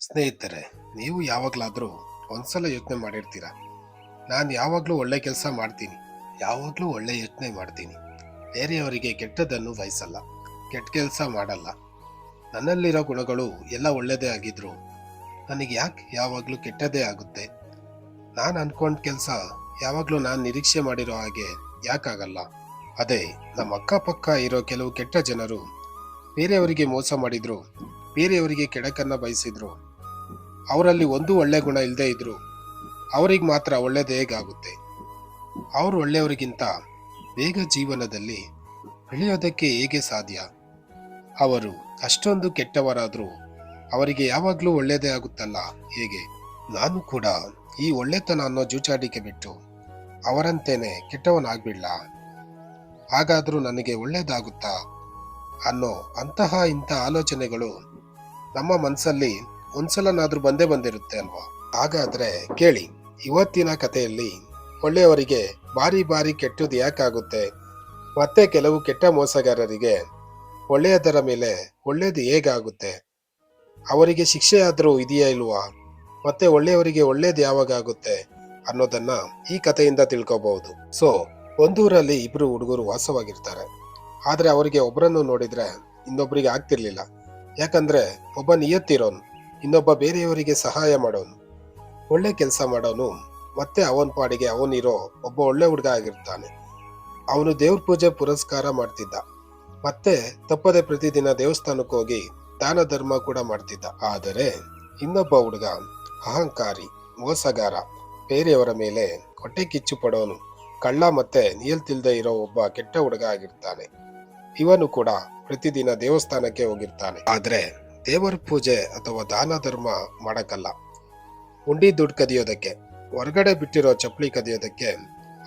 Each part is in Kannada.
ಸ್ನೇಹಿತರೆ, ನೀವು ಯಾವಾಗಲಾದರೂ ಒಂದ್ಸಲ ಯೋಚನೆ ಮಾಡಿರ್ತೀರಾ? ನಾನು ಯಾವಾಗಲೂ ಒಳ್ಳೆ ಕೆಲಸ ಮಾಡ್ತೀನಿ, ಯಾವಾಗಲೂ ಒಳ್ಳೆ ಯೋಚನೆ ಮಾಡ್ತೀನಿ. ಬೇರೆಯವರಿಗೆ ಕೆಟ್ಟದನ್ನು ಬಯಸಲ್ಲ ಕೆಟ್ಟ ಕೆಲಸ ಮಾಡಲ್ಲ. ನನ್ನಲ್ಲಿರೋ ಗುಣಗಳು ಎಲ್ಲ ಒಳ್ಳೆಯದೇ ಆಗಿದ್ರು. ನನಗೆ ಯಾಕೆ ಯಾವಾಗಲೂ ಕೆಟ್ಟದೇ ಆಗುತ್ತೆ? ನಾನು ಅನ್ಕೊಂಡ ಕೆಲಸ ಯಾವಾಗಲೂ ನಾನು ನಿರೀಕ್ಷೆ ಮಾಡಿರೋ ಹಾಗೆ ಯಾಕಾಗಲ್ಲ? ಅದೇ ನಮ್ಮ ಅಕ್ಕಪಕ್ಕ ಇರೋ ಕೆಲವು ಕೆಟ್ಟ ಜನರು ಬೇರೆಯವರಿಗೆ ಮೋಸ ಮಾಡಿದ್ರು, ಬೇರೆಯವರಿಗೆ ಕೆಡಕನ್ನ ಬಯಸಿದ್ರು. ಅವರಲ್ಲಿ ಒಂದು ಒಳ್ಳೆ ಗುಣ ಇಲ್ಲದೆ ಇದ್ರು ಅವರಿಗೆ ಮಾತ್ರ ಒಳ್ಳೇದು ಹೇಗಾಗುತ್ತೆ? ಅವರು ಒಳ್ಳೆಯವರಿಗಿಂತ ಬೇಗ ಜೀವನದಲ್ಲಿ ಬೆಳೆಯೋದಕ್ಕೆ ಹೇಗೆ ಸಾಧ್ಯ? ಅವರು ಅಷ್ಟೊಂದು ಕೆಟ್ಟವರಾದರೂ ಅವರಿಗೆ ಯಾವಾಗಲೂ ಒಳ್ಳೆಯದೇ ಆಗುತ್ತಲ್ಲ? ಹೇಗೆ? ನಾನು ಕೂಡ ಈ ಒಳ್ಳೆತನ ಅನ್ನೋ ಜೂಚಾಡಿಕೆ ಬಿಟ್ಟು ಅವರಂತೇನೆ ಕೆಟ್ಟವನಾಗ್ಬಿಡ್ಲ. ಹಾಗಾದರೂ ನನಗೆ ಒಳ್ಳೇದಾಗುತ್ತಾ? ಅನ್ನೋ ಅಂತಹ ಇಂಥ ಆಲೋಚನೆಗಳು ನಮ್ಮ ಮನಸ್ಸಲ್ಲಿ ಒಂದ್ಸಲನಾದ್ರೂ ಬಂದೇ ಬಂದಿರುತ್ತೆ ಅಲ್ವಾ? ಹಾಗಾದ್ರೆ ಕೇಳಿ, ಇವತ್ತಿನ ಕಥೆಯಲ್ಲಿ ಒಳ್ಳೆಯವರಿಗೆ ಬಾರಿ ಬಾರಿ ಕೆಟ್ಟದ್ದು ಯಾಕಾಗುತ್ತೆ? ಮತ್ತೆ ಕೆಲವು ಕೆಟ್ಟ ಮೋಸಗಾರರಿಗೆ ಒಳ್ಳೆಯದರ ಮೇಲೆ ಒಳ್ಳೆಯದು ಹೇಗಾಗುತ್ತೆ? ಅವರಿಗೆ ಶಿಕ್ಷೆ ಆದರೂ ಇದೆಯಾ ಇಲ್ವಾ? ಮತ್ತೆ ಒಳ್ಳೆಯವರಿಗೆ ಒಳ್ಳೇದು ಯಾವಾಗ ಆಗುತ್ತೆ ಅನ್ನೋದನ್ನ ಈ ಕಥೆಯಿಂದ ತಿಳ್ಕೋಬಹುದು. ಸೊ ಒಂದೂರಲ್ಲಿ ಇಬ್ರು ಹುಡುಗರು ವಾಸವಾಗಿರ್ತಾರೆ. ಆದರೆ ಅವರಿಗೆ ಒಬ್ಬರನ್ನು ನೋಡಿದ್ರೆ ಇನ್ನೊಬ್ಬರಿಗೆ ಆಗ್ತಿರ್ಲಿಲ್ಲ. ಯಾಕಂದ್ರೆ ಒಬ್ಬ ನಿಯತ್ತಿರೋನು. ಇನ್ನೊಬ್ಬ ಬೇರೆಯವರಿಗೆ ಸಹಾಯ ಮಾಡೋನು. ಒಳ್ಳೆ ಕೆಲಸ ಮಾಡೋನು. ಮತ್ತೆ ಅವನ ಪಾಡಿಗೆ ಅವನಿರೋ ಒಬ್ಬ ಒಳ್ಳೆ ಹುಡುಗ ಆಗಿರ್ತಾನೆ. ಅವನು ದೇವ್ರ ಪೂಜೆ ಪುರಸ್ಕಾರ ಮಾಡ್ತಿದ್ದ. ಮತ್ತೆ ತಪ್ಪದೆ ಪ್ರತಿದಿನ ದೇವಸ್ಥಾನಕ್ಕೆ ಹೋಗಿ ದಾನ ಧರ್ಮ ಕೂಡ ಮಾಡ್ತಿದ್ದ. ಆದರೆ ಇನ್ನೊಬ್ಬ ಹುಡುಗ ಅಹಂಕಾರಿ, ಮೋಸಗಾರ, ಬೇರೆಯವರ ಮೇಲೆ ಹೊಟ್ಟೆ ಕಿಚ್ಚು ಪಡೋನು. ಕಳ್ಳ ಮತ್ತೆ ನಿಯಲ್ತಿಲ್ದೆ ಇರೋ ಒಬ್ಬ ಕೆಟ್ಟ ಹುಡುಗ ಆಗಿರ್ತಾನೆ. ಇವನು ಕೂಡ ಪ್ರತಿದಿನ ದೇವಸ್ಥಾನಕ್ಕೆ ಹೋಗಿರ್ತಾನೆ. ಆದ್ರೆ ದೇವರ ಪೂಜೆ ಅಥವಾ ದಾನ ಧರ್ಮ ಮಾಡಕ್ಕಲ್ಲ. ಉಂಡಿ ದುಡ್ಡು ಕದಿಯೋದಕ್ಕೆ, ಹೊರಗಡೆ ಬಿಟ್ಟಿರೋ ಚಪ್ಪಲಿ ಕದಿಯೋದಕ್ಕೆ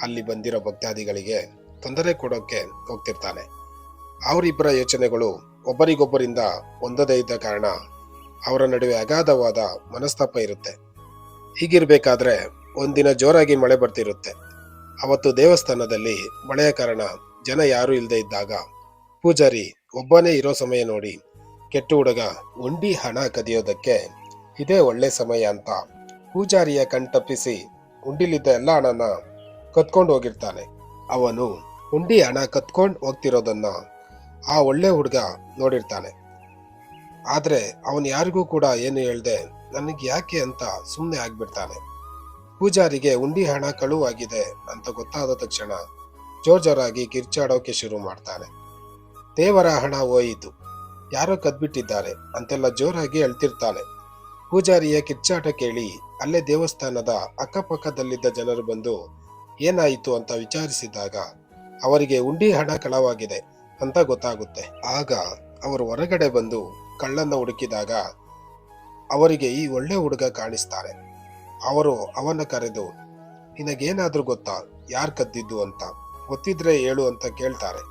ಅಲ್ಲಿ ಬಂದಿರೋ ಭಕ್ತಾದಿಗಳಿಗೆ ತೊಂದರೆ ಕೊಡೋಕೆ ಹೋಗ್ತಿರ್ತಾನೆ. ಅವರಿಬ್ಬರ ಯೋಚನೆಗಳು ಒಬ್ಬರಿಗೊಬ್ಬರಿಂದ ಹೊಂದದೇ ಇದ್ದ ಕಾರಣ ಅವರ ನಡುವೆ ಅಗಾಧವಾದ ಮನಸ್ತಾಪ ಇರುತ್ತೆ. ಹೀಗಿರ್ಬೇಕಾದ್ರೆ ಒಂದಿನ ಜೋರಾಗಿ ಮಳೆ ಬರ್ತಿರುತ್ತೆ. ಅವತ್ತು ದೇವಸ್ಥಾನದಲ್ಲಿ ಮಳೆಯ ಕಾರಣ ಜನ ಯಾರೂ ಇಲ್ಲದೆ ಇದ್ದಾಗ ಪೂಜಾರಿ ಒಬ್ಬನೇ ಇರೋ ಸಮಯ ನೋಡಿ ಕೆಟ್ಟ ಹುಡುಗ ಉಂಡಿ ಹಣ ಕದಿಯೋದಕ್ಕೆ ಇದೇ ಒಳ್ಳೆ ಸಮಯ ಅಂತ ಪೂಜಾರಿಯ ಕಣ್ತಪ್ಪಿಸಿ ಉಂಡಿಲಿದ್ದ ಎಲ್ಲ ಹಣನ ಕತ್ಕೊಂಡು ಹೋಗಿರ್ತಾನೆ. ಅವನು ಉಂಡಿ ಹಣ ಕತ್ಕೊಂಡು ಹೋಗ್ತಿರೋದನ್ನ ಆ ಒಳ್ಳೆ ಹುಡುಗ ನೋಡಿರ್ತಾನೆ. ಆದ್ರೆ ಅವನು ಯಾರಿಗೂ ಕೂಡ ಏನು ಹೇಳ್ದೆ, ನನಗೆ ಯಾಕೆ ಅಂತ ಸುಮ್ಮನೆ ಆಗ್ಬಿಡ್ತಾನೆ. ಪೂಜಾರಿಗೆ ಉಂಡಿ ಹಣ ಕಳುವಾಗಿದೆ ಅಂತ ಗೊತ್ತಾದ ತಕ್ಷಣ ಜೋರ್ ಜೋರಾಗಿ ಕಿರ್ಚಾಡೋಕೆ ಶುರು ಮಾಡ್ತಾನೆ. ದೇವರ ಹಣ ಹೋಯಿತು. ಯಾರೋ ಕದ್ಬಿಟ್ಟಿದ್ದಾರೆ, ಅಂತೆಲ್ಲ ಜೋರಾಗಿ ಅಳ್ತಿರ್ತಾನೆ ಪೂಜಾರಿಯ ಕಿಚ್ಚಾಟ ಕೇಳಿ, ಅಲ್ಲೇ ದೇವಸ್ಥಾನದ ಅಕ್ಕಪಕ್ಕದಲ್ಲಿದ್ದ ಜನರು ಬಂದು, ಏನಾಯಿತು ಅಂತ ವಿಚಾರಿಸಿದಾಗ, ಅವರಿಗೆ ಉಂಡಿ ಹಣ ಕಳವಾಗಿದೆ ಅಂತ ಗೊತ್ತಾಗುತ್ತೆ. ಆಗ ಅವರು ಹೊರಗಡೆ ಬಂದು ಕಳ್ಳನ್ನ ಹುಡುಕಿದಾಗ, ಅವರಿಗೆ ಈ ಒಳ್ಳೆ ಹುಡುಗ ಕಾಣಿಸ್ತಾರೆ. ಅವರು ಅವನ ಕರೆದು, ನಿನಗೇನಾದ್ರೂ ಗೊತ್ತಾ, ಯಾರು ಕದ್ದಿದ್ದು ಅಂತ? ಗೊತ್ತಿದ್ರೆ ಹೇಳು ಅಂತ ಕೇಳ್ತಾರೆ.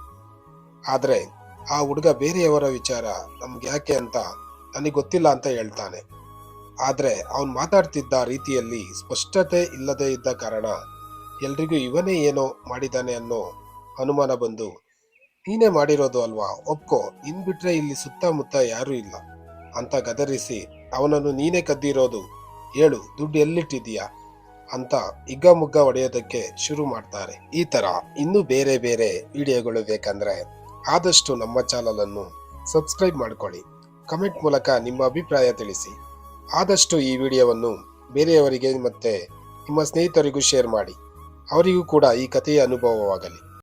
ಆದ್ರೆ ಆ ಹುಡುಗ ಬೇರೆಯವರ ವಿಚಾರ ನಮ್ಗೆ ಯಾಕೆ ಅಂತ ನನಗೆ ಗೊತ್ತಿಲ್ಲ ಅಂತ ಹೇಳ್ತಾನೆ. ಆದ್ರೆ ಅವನು ಮಾತಾಡ್ತಿದ್ದ ರೀತಿಯಲ್ಲಿ ಸ್ಪಷ್ಟತೆ ಇಲ್ಲದೆ ಇದ್ದ ಕಾರಣ ಎಲ್ರಿಗೂ ಇವನೇ ಏನೋ ಮಾಡಿದಾನೆ ಅನ್ನೋ ಅನುಮಾನ ಬಂದು, ನೀನೇ ಮಾಡಿರೋದು ಅಲ್ವಾ? ಒಪ್ಕೋ. ಇನ್ ಬಿಟ್ರೆ ಇಲ್ಲಿ ಸುತ್ತಮುತ್ತ ಯಾರೂ ಇಲ್ಲ. ಅಂತ ಗದರಿಸಿ, ಅವನನ್ನು ನೀನೇ ಕದ್ದಿರೋದು? ಹೇಳು, ದುಡ್ಡು ಎಲ್ಲಿಟ್ಟಿದೀಯಾ ಅಂತ ಇಗ್ಗಮುಗ್ಗ ಹೊಡೆಯೋದಕ್ಕೆ ಶುರು ಮಾಡ್ತಾರೆ. ಈ ತರ ಇನ್ನೂ ಬೇರೆ ಬೇರೆ ವಿಡಿಯೋಗಳು ಬೇಕಂದ್ರೆ ಆದಷ್ಟು ನಮ್ಮ ಚಾನಲನ್ನು ಸಬ್ಸ್ಕ್ರೈಬ್ ಮಾಡಿಕೊಳ್ಳಿ. ಕಮೆಂಟ್ ಮೂಲಕ ನಿಮ್ಮ ಅಭಿಪ್ರಾಯ ತಿಳಿಸಿ. ಆದಷ್ಟು ಈ ವಿಡಿಯೋವನ್ನು ಬೇರೆಯವರಿಗೆ ಮತ್ತೆ ನಿಮ್ಮ ಸ್ನೇಹಿತರಿಗೂ ಶೇರ್ ಮಾಡಿ. ಅವರಿಗೂ ಕೂಡ ಈ ಕಥೆಯ ಅನುಭವವಾಗಲಿ.